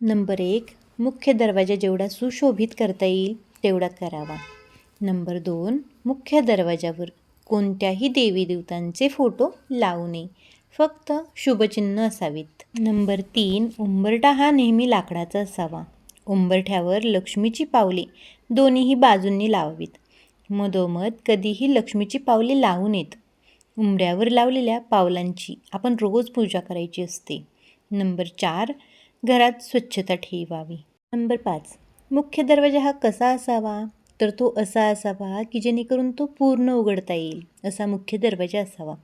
Number एक मुख्य दरवाजा जेवढा सुशोभित करता येईल तेवढा करावा. नंबर दोन मुख्य दरवाजावर कोणत्याही देवी देवतांचे फोटो लावू नये. फक्त शुभचिन्ह असावीत. नंबर तीन उंबरठा हा नेहमी लाकडाचा असावा. उंबरठ्यावर लक्ष्मीची पावले दोन्हीही बाजूंनी लावावीत. मधोमध कधीही लक्ष्मीची पावले लावू नयेत. उंबऱ्यावर लावलेल्या पावलांची आपण रोज पूजा करायची असते. नंबर चार घरात स्वच्छता ठेवावी. नंबर पाच. मुख्य दरवाजा हा कसा असावा? तर तो असा असावा की जेणेकरून तो पूर्ण उघडता येईल असा मुख्य दरवाजा असावा.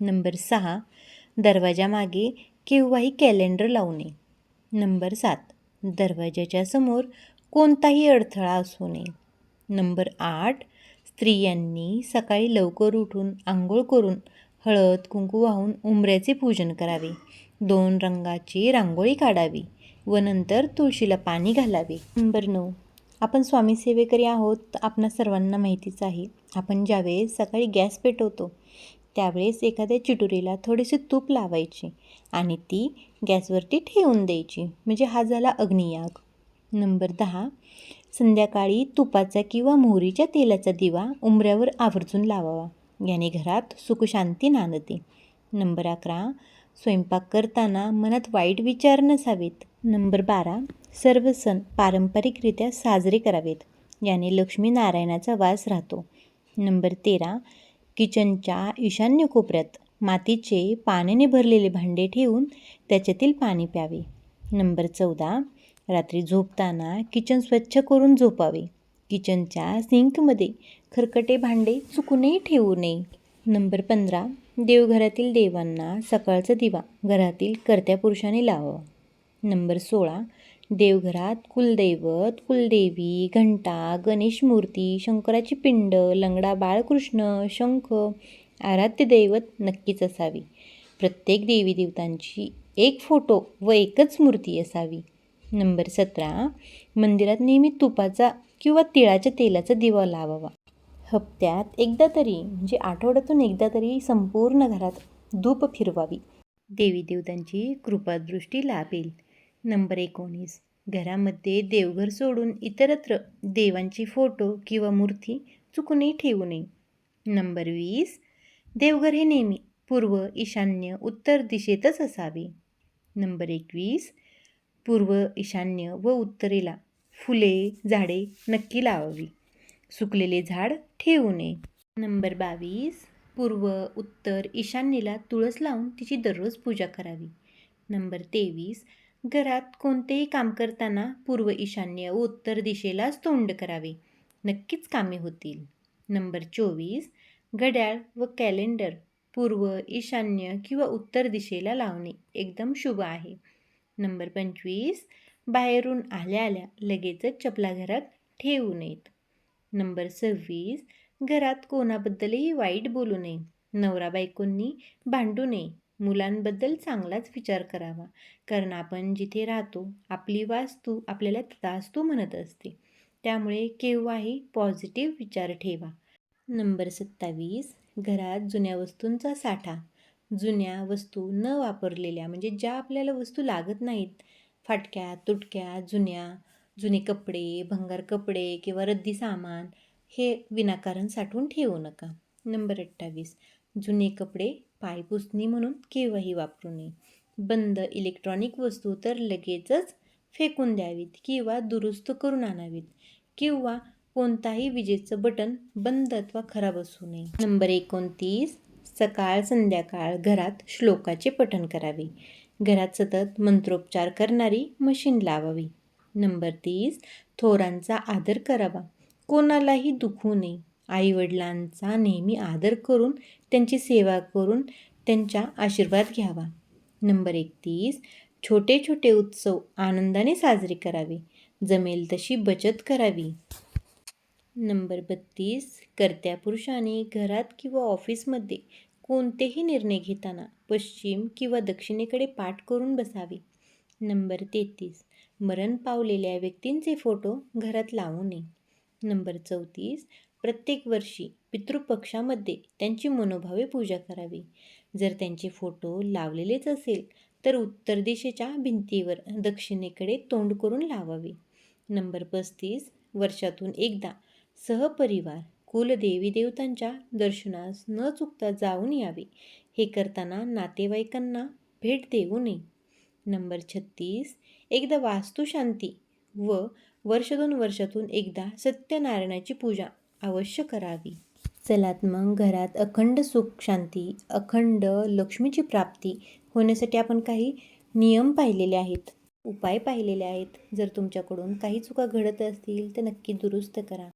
नंबर सहा. दरवाजामागे केव्हाही कॅलेंडर लावू नये. नंबर सात. दरवाजाच्या समोर कोणताही अडथळा असू नये. नंबर आठ. स्त्रियांनी सकाळी लवकर उठून आंघोळ करून हळद कुंकू वाहून उंबऱ्याचे पूजन करावे. दोन रंगाची रांगोळी काढावी व नंतर तुळशीला पाणी घालावे. नंबर नऊ आपण स्वामी सेवेकरी आहोत आपणा सर्वांना माहितीच आहे आपण ज्यावेळेस सकाळी गॅस पेटवतो त्यावेळेस एखाद्या चिटुरीला थोडेसे तूप लावायचे आणि ती गॅसवरती ठेवून द्यायची म्हणजे हा झाला अग्नियाग. नंबर दहा संध्याकाळी तुपाचा किंवा मोहरीच्या तेलाचा दिवा उंबऱ्यावर आवर्जून लावावा याने घरात सुखशांती नांदते. नंबर अकरा स्वयंपाक करताना मनात वाईट विचार नसावेत. नंबर बारा सर्व सण पारंपरिकरित्या साजरे करावेत याने लक्ष्मीनारायणाचा वास राहतो. नंबर तेरा किचनच्या ईशान्य कोपऱ्यात मातीचे पाण्याने भरलेले भांडे ठेवून त्याच्यातील पाणी प्यावे. नंबर चौदा रात्री झोपताना किचन स्वच्छ करून झोपावे. किचनच्या सिंकमध्ये खरकटे भांडे चुकूनही ठेवू नये. नंबर पंधरा देवघरातील देवांना सकाळचा दिवा घरातील कर्त्या पुरुषाने लावावा. नंबर सोळा. देवघरात कुलदैवत कुलदेवी घंटा गणेश मूर्ती शंकराची पिंड लंगडा बाळकृष्ण शंख आराध्य दैवत नक्कीच असावी. प्रत्येक देवी देवतांची एक फोटो व एकच मूर्ती असावी. नंबर सतरा. मंदिरात नेहमी तुपाचा किंवा तिळाच्या तेलाचा दिवा लावावा. हप्त्यात एकदा तरी म्हणजे आठवड्यातून एकदा तरी संपूर्ण घरात धूप फिरवावी. देवी देवतांची कृपादृष्टी लाभेल. नंबर एकोणीस. घरामध्ये देवघर सोडून इतरत्र देवांची फोटो किंवा मूर्ती चुकूनही ठेवू नये. नंबर वीस. देवघर हे नेहमी पूर्व ईशान्य उत्तर दिशेतच असावे. नंबर एकवीस. पूर्व ईशान्य व उत्तरेला फुले झाडे नक्की लावावी. सुकलेले झाड ठेवू नये. नंबर बावीस. पूर्व उत्तर ईशान्येला तुळस लावून तिची दररोज पूजा करावी. नंबर तेवीस. घरात कोणतेही काम करताना पूर्व ईशान्य व उत्तर दिशेलाच तोंड करावे. नक्कीच कामे होतील. नंबर चोवीस. घड्याळ व कॅलेंडर पूर्व ईशान्य किंवा उत्तर दिशेला लावणे एकदम शुभ आहे. नंबर पंचवीस. बाहेरून आल्या आल्या लगेचच चपला घरात ठेवू नयेत. नंबर सव्वीस घरात कोणाबद्दलही वाईट बोलू नये. नवरा बायकोंनी भांडू नये. मुलांबद्दल चांगलाच विचार करावा. कारण आपण जिथे राहतो आपली वास्तू आपल्याला तदास्तू म्हणत असते. त्यामुळे केव्हाही पॉझिटिव्ह विचार ठेवा. नंबर सत्तावीस घरात जुन्या वस्तूंचा साठा. जुन्या वस्तू न वापरलेल्या म्हणजे ज्या आपल्याला वस्तू लागत नाहीत फाटक्या तुटक्या जुन्या जुने कपडे भंगार कपडे किंवा रद्दी सामान हे विनाकारण साठवून ठेवू नका. नंबर अठ्ठावीस. जुने कपडे पायपुसणी म्हणून केव्हाही वापरू नये. बंद इलेक्ट्रॉनिक वस्तू तर लगेचच फेकून द्यावीत किंवा दुरुस्त करून आणावीत किंवा कोणताही विजेचं बटन बंद अथवा खराब असू नये. नंबर एकोणतीस. सकाळ संध्याकाळ घरात श्लोकाचे पठण करावे. घरात सतत मंत्रोपचार करणारी मशीन लावावी. नंबर तीस थोरांचा आदर करावा. कोणालाही दुखू नये. आईवडिलांचा नेहमी आदर करून त्यांची सेवा करून त्यांचा आशीर्वाद घ्यावा. नंबर एकतीस छोटे छोटे उत्सव आनंदाने साजरे करावे. जमेल तशी बचत करावी. नंबर बत्तीस कर्त्या पुरुषाने घरात किंवा ऑफिसमध्ये कोणतेही निर्णय घेताना पश्चिम किंवा दक्षिणेकडे पाठ करून बसावे. नंबर तेहतीस. मरण पावलेल्या व्यक्तींचे फोटो घरात लावू नये. नंबर चौतीस. प्रत्येक वर्षी पितृपक्षामध्ये त्यांची मनोभावे पूजा करावी. जर त्यांचे फोटो लावलेलेच असेल तर उत्तर दिशेच्या भिंतीवर दक्षिणेकडे तोंड करून लावावे. नंबर पस्तीस. वर्षातून एकदा सहपरिवार कुलदेवी देवतांच्या दर्शनास न चुकता जाऊन यावे. हे करताना नातेवाईकांना भेट देऊ नये. नंबर छत्तीस एकदा वास्तुशांती व वर्ष दोन वर्षातून एकदा सत्यनारायणाची पूजा अवश्य करावी. चलात मग घरात अखंड सुख शांती अखंड लक्ष्मीची प्राप्ती होण्यासाठी आपण काही नियम पाहिलेले आहेत. उपाय पाहिलेले आहेत. जर तुमच्याकडून काही चुका घडत असतील तर नक्की दुरुस्त करा.